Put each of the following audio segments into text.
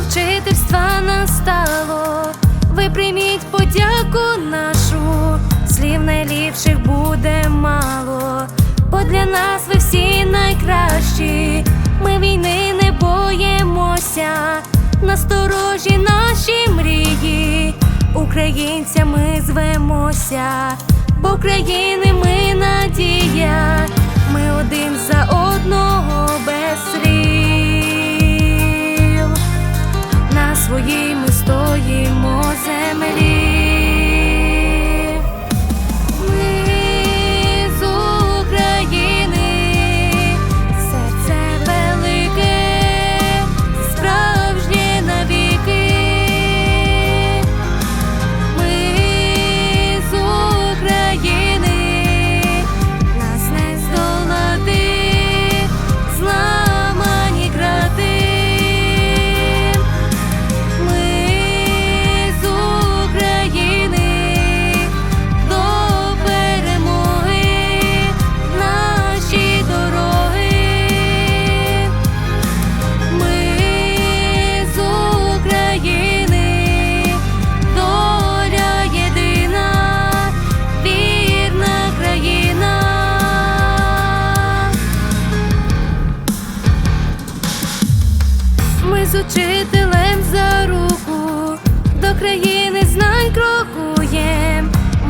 вчительства настало. Ви прийміть подяку нашу, слів найліпших буде мало. Бо для нас ви всі найкращі, ми війни не боїмося, насторожі наші мрії, українцями звемося, бо країни ми надія, ми один за одного без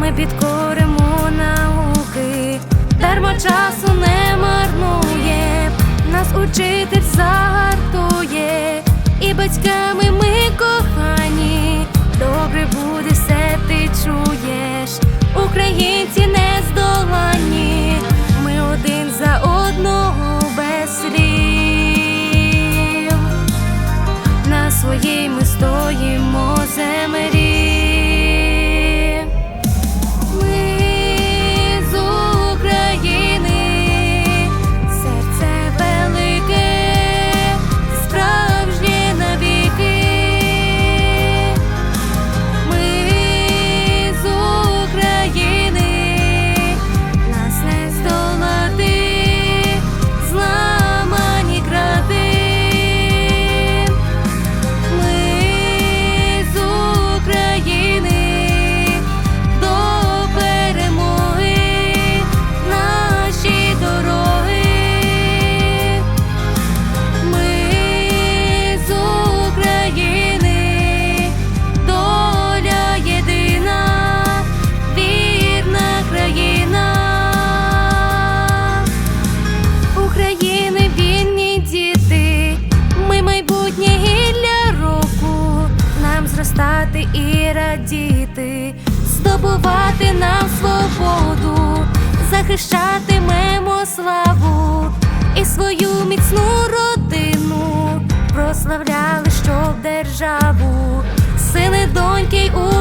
Ми підкоримо науки, дарма часу не марнує. Нас учитель загартує, і батьками ми кохані. Добре буде все, ти чуєш. Українці не здолані. Ми один за одного без слів. На своїй ми стоїмо землі. Радіти, здобувати нам свободу, захищатимемо славу і свою міцну родину, прославляли, щоб державу, сили доньки України,